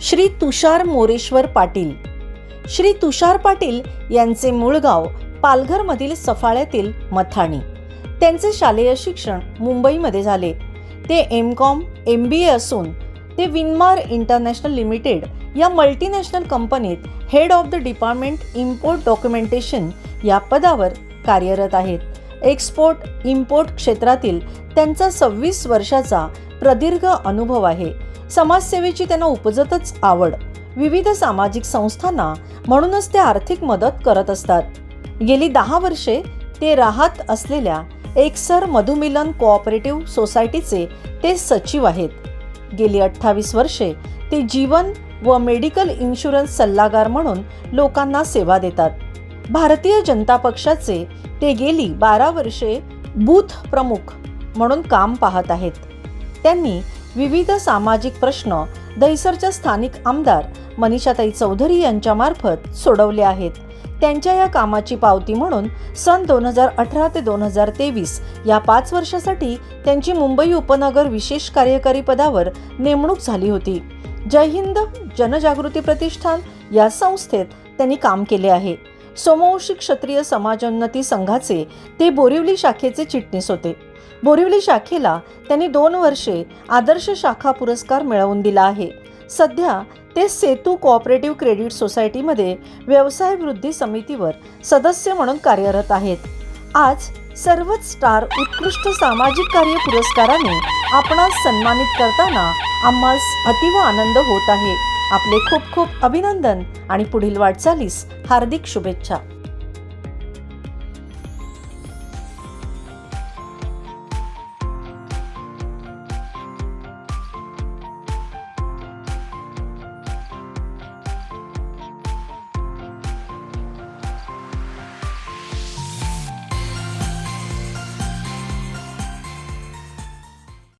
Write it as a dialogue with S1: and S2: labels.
S1: श्री तुषार मोरेश्वर पाटील. श्री तुषार पाटील यांचे मूळ गाव पालघरमधील सफाळ्यातील मथाणी. त्यांचे शालेय शिक्षण मुंबईमध्ये झाले. ते M com M B A असून ते विनमार इंटरनॅशनल लिमिटेड या मल्टीनॅशनल कंपनीत head of the department import documentation या पदावर कार्यरत आहेत. एक्सपोर्ट इम्पोर्ट क्षेत्रातील त्यांचा सव्वीस वर्षाचा प्रदीर्घ अनुभव आहे. समाजसेवेची त्यांना उपजतच आवड. विविध सामाजिक संस्थांना म्हणूनच ते आर्थिक मदत करत असतात. गेली दहा वर्षे ते राहत असलेल्या एकसर मधुमिलन कोऑपरेटिव्ह सोसायटीचे ते सचिव आहेत. गेली अठ्ठावीस वर्षे ते जीवन व मेडिकल इन्शुरन्स सल्लागार म्हणून लोकांना सेवा देतात. भारतीय जनता पक्षाचे ते गेली बारा वर्षे बूथ प्रमुख म्हणून काम पाहत आहेत. त्यांनी विविध सामाजिक प्रश्न दहिसरच्या स्थानिक आमदार मनीषाताई चौधरी यांच्यामार्फत सोडवले आहेत. त्यांच्या या कामाची पावती म्हणून सन दोन हजार अठरा ते दोन हजार तेवीस या पाच वर्षासाठी त्यांची मुंबई उपनगर विशेष कार्यकारी पदावर नेमणूक झाली होती. जय हिंद जनजागृती प्रतिष्ठान या संस्थेत त्यांनी काम केले आहे. सोमवंशी क्षत्रिय समाजोन्नती संघाचे ते बोरिवली शाखेचे चिटणीस होते. बोरिवली शाखेला त्यांनी दोन वर्षे आदर्श शाखा पुरस्कार मिळवून दिला आहे. सध्या ते सेतू कोऑपरेटिव्ह क्रेडिट सोसायटीमध्ये व्यवसाय वृद्धी समितीवर सदस्य म्हणून कार्यरत आहेत. आज सर्वच स्टार उत्कृष्ट सामाजिक कार्य पुरस्काराने आपणास सन्मानित करताना आम्हास अतिव आनंद होत आहे. आपले खूप खूप अभिनंदन आणि पुढील वाटचालीस हार्दिक शुभेच्छा.